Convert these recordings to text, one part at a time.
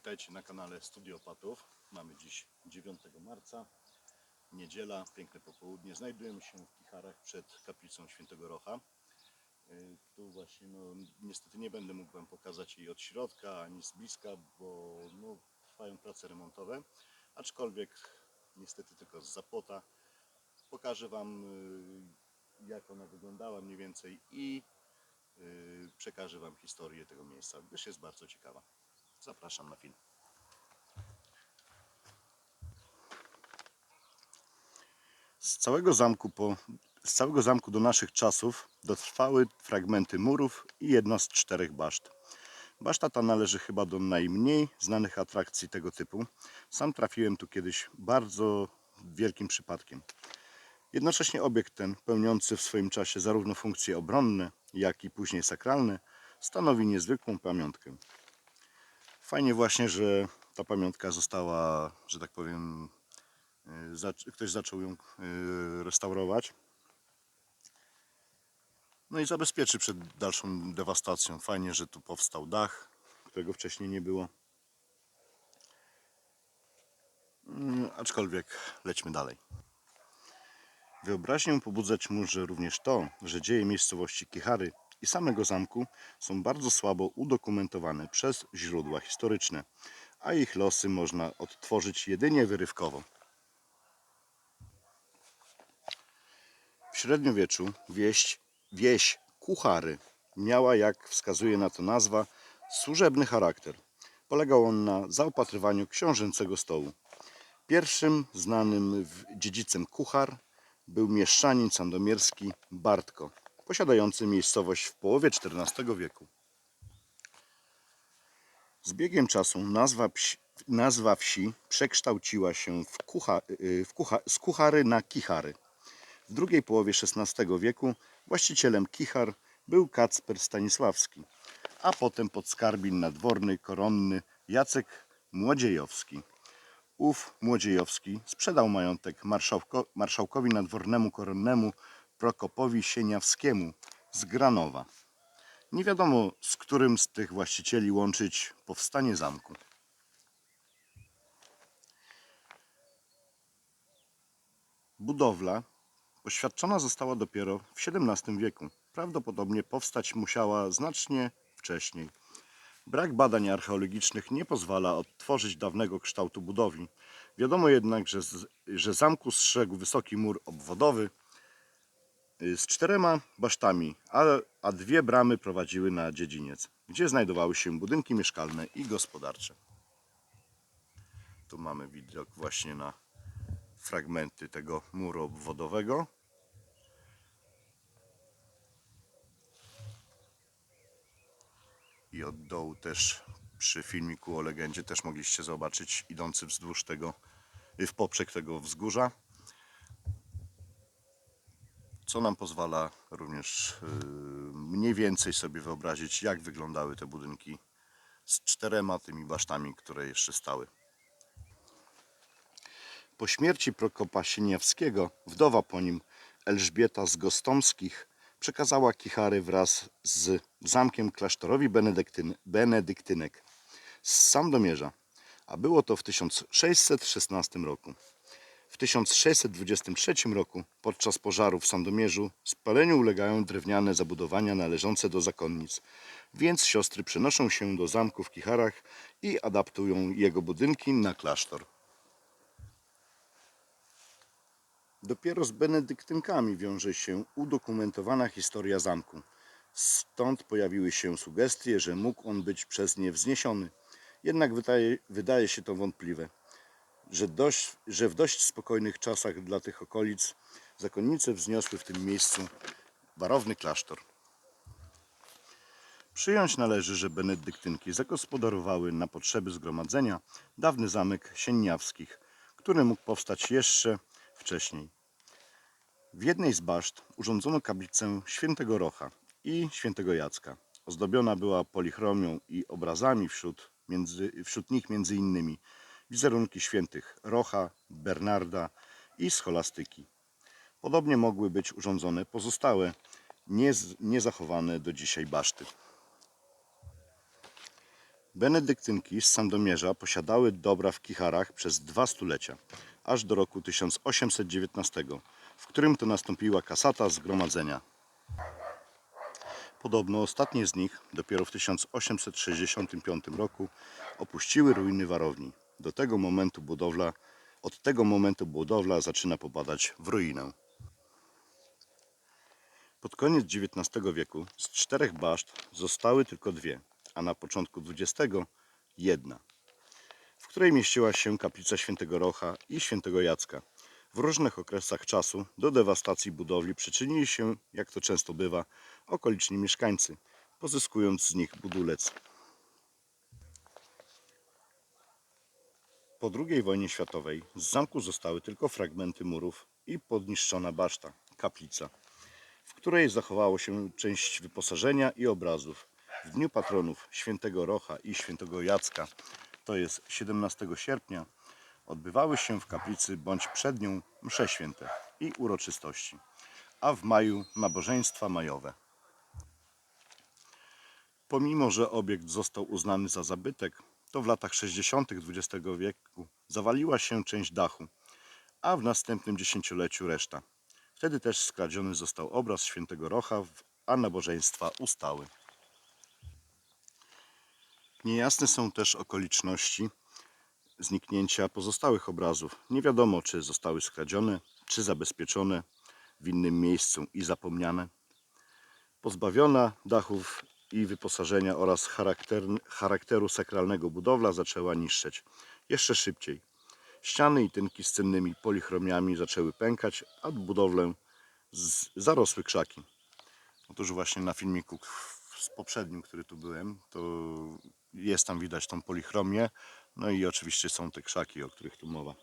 Witajcie na kanale Studiopatów. Mamy dziś 9 marca, niedziela, piękne popołudnie. Znajdujemy się w Kicharach przed kaplicą Świętego Rocha. Yy, Tu właśnie, no, niestety nie będę mógł Wam pokazać jej od środka ani z bliska, bo no, trwają prace remontowe. Aczkolwiek niestety tylko z zapłota. Pokażę Wam yy, jak ona wyglądała mniej więcej i yy, przekażę Wam historię tego miejsca, gdyż jest bardzo ciekawa. Zapraszam na film. Z całego zamku, po, z całego zamku do naszych czasów dotrwały fragmenty murów i jedna z czterech baszt. Baszta ta należy chyba do najmniej znanych atrakcji tego typu. Sam trafiłem tu kiedyś bardzo wielkim przypadkiem. Jednocześnie obiekt ten, pełniący w swoim czasie zarówno funkcje obronne, jak i później sakralne, stanowi niezwykłą pamiątkę. Fajnie właśnie, że ta pamiątka została, że tak powiem, y, ktoś zaczął ją y, restaurować. No i zabezpieczy przed dalszą dewastacją. Fajnie, że tu powstał dach, którego wcześniej nie było. Mm, Aczkolwiek lećmy dalej. Wyobraźnię pobudzać może również to, że dzieje miejscowości Kichary i samego zamku są bardzo słabo udokumentowane przez źródła historyczne, a ich losy można odtworzyć jedynie wyrywkowo. W średniowieczu wieś, wieś Kuchary miała, jak wskazuje na to nazwa, służebny charakter. Polegał on na zaopatrywaniu książęcego stołu. Pierwszym znanym dziedzicem kuchar był mieszczanin sandomierski Bartko, posiadający miejscowość w połowie XIV wieku. Z biegiem czasu nazwa, nazwa wsi przekształciła się w kucha, y, w kucha, z kuchary na kichary. W drugiej połowie XVI wieku właścicielem kichar był Kacper Stanisławski, a potem podskarbin nadworny koronny Jacek Młodziejowski. Ów Młodziejowski sprzedał majątek marszałko, marszałkowi nadwornemu koronnemu Prokopowi Sieniawskiemu z Granowa. Nie wiadomo, z którym z tych właścicieli łączyć powstanie zamku. Budowla oświadczona została dopiero w XVII wieku. Prawdopodobnie powstać musiała znacznie wcześniej. Brak badań archeologicznych nie pozwala odtworzyć dawnego kształtu budowli. Wiadomo jednak, że, że zamku strzegł wysoki mur obwodowy z czterema basztami, a, a dwie bramy prowadziły na dziedziniec, gdzie znajdowały się budynki mieszkalne i gospodarcze. Tu mamy widok właśnie na fragmenty tego muru obwodowego. I od dołu też przy filmiku o legendzie też mogliście zobaczyć idący wzdłuż tego, w poprzek tego wzgórza. Co nam pozwala również y, mniej więcej sobie wyobrazić, jak wyglądały te budynki z czterema tymi basztami, które jeszcze stały. Po śmierci Prokopa Sieniawskiego, wdowa po nim Elżbieta z Gostomskich przekazała Kichary wraz z zamkiem klasztorowi benedyktyn, benedyktynek z Sandomierza, a było to w 1616 roku. W 1623 roku podczas pożaru w Sandomierzu spaleniu ulegają drewniane zabudowania należące do zakonnic, więc siostry przenoszą się do zamku w Kicharach i adaptują jego budynki na klasztor. Dopiero z benedyktynkami wiąże się udokumentowana historia zamku. Stąd pojawiły się sugestie, że mógł on być przez nie wzniesiony. Jednak wydaje, wydaje się to wątpliwe, że, dość, że w dość spokojnych czasach dla tych okolic zakonnice wzniosły w tym miejscu barowny klasztor. Przyjąć należy, że benedyktynki zagospodarowały na potrzeby zgromadzenia dawny zamek Sieniawskich, który mógł powstać jeszcze wcześniej. W jednej z baszt urządzono kaplicę świętego Rocha i świętego Jacka. Ozdobiona była polichromią i obrazami wśród, między, wśród nich między innymi wizerunki świętych Rocha, Bernarda i scholastyki. Podobnie mogły być urządzone pozostałe, niez- niezachowane do dzisiaj baszty. Benedyktynki z Sandomierza posiadały dobra w Kicharach przez dwa stulecia, aż do roku 1819, w którym to nastąpiła kasata zgromadzenia. Podobno ostatnie z nich dopiero w 1865 roku opuściły ruiny warowni. Do tego momentu budowla, od tego momentu budowla zaczyna popadać w ruinę. Pod koniec XIX wieku z czterech baszt zostały tylko dwie, a na początku XX jedna, w której mieściła się kaplica świętego Rocha i świętego Jacka. W różnych okresach czasu do dewastacji budowli przyczynili się, jak to często bywa, okoliczni mieszkańcy, pozyskując z nich budulec. Po II wojnie światowej z zamku zostały tylko fragmenty murów i podniszczona baszta, kaplica w której zachowało się część wyposażenia i obrazów. W dniu patronów świętego Rocha i świętego Jacka, to jest 17 sierpnia, odbywały się w kaplicy bądź przed nią msze święte i uroczystości, a w maju nabożeństwa majowe. Pomimo, że obiekt został uznany za zabytek, to w latach 60. XX wieku zawaliła się część dachu, a w następnym dziesięcioleciu reszta. Wtedy też skradziony został obraz świętego Rocha, a nabożeństwa ustały. Niejasne są też okoliczności zniknięcia pozostałych obrazów. Nie wiadomo, czy zostały skradzione, czy zabezpieczone w innym miejscu i zapomniane. Pozbawiona dachów i wyposażenia oraz charakter, charakteru sakralnego budowla zaczęła niszczeć jeszcze szybciej. Ściany i tynki z cennymi polichromiami zaczęły pękać, a budowlę zarosły krzaki. Otóż właśnie na filmiku z poprzednim, który tu byłem, to jest tam widać tą polichromię, no i oczywiście są te krzaki, o których tu mowa.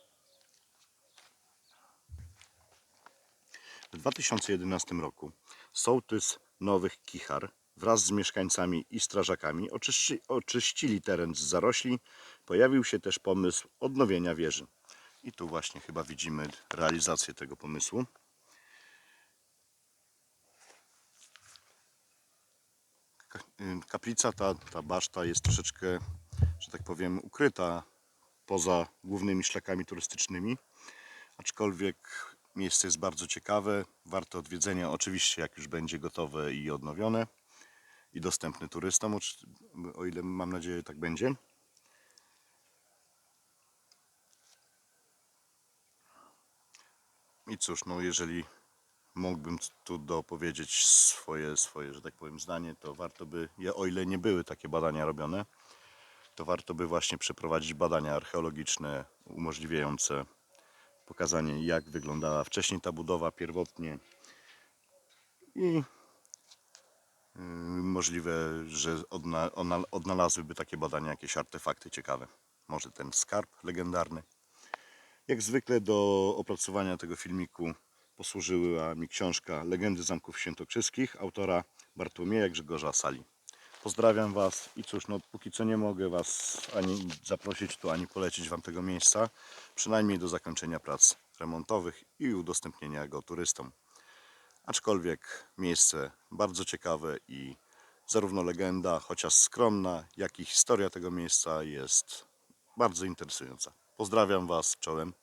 W 2011 roku sołtys Nowych Kichar wraz z mieszkańcami i strażakami oczyści, oczyścili teren z zarośli. Pojawił się też pomysł odnowienia wieży. I tu właśnie chyba widzimy realizację tego pomysłu. Ka- Kaplica, ta, ta baszta jest troszeczkę, że tak powiem, ukryta poza głównymi szlakami turystycznymi. Aczkolwiek miejsce jest bardzo ciekawe, warte odwiedzenia, oczywiście jak już będzie gotowe i odnowione i dostępne turystom, o ile mam nadzieję tak będzie. I cóż, no jeżeli mógłbym tu dopowiedzieć swoje, swoje, że tak powiem, zdanie, to warto by, o ile nie były takie badania robione, to warto by właśnie przeprowadzić badania archeologiczne umożliwiające pokazanie, jak wyglądała wcześniej ta budowa pierwotnie i możliwe, że odnalazłyby takie badania jakieś artefakty ciekawe. Może ten skarb legendarny. Jak zwykle do opracowania tego filmiku posłużyła mi książka Legendy Zamków Świętokrzyskich autora Bartłomieja Grzegorza Sali. Pozdrawiam Was i cóż, no póki co nie mogę Was ani zaprosić tu, ani polecić Wam tego miejsca, przynajmniej do zakończenia prac remontowych i udostępnienia go turystom. Aczkolwiek miejsce bardzo ciekawe i zarówno legenda, chociaż skromna, jak i historia tego miejsca jest bardzo interesująca. Pozdrawiam Was, czołem.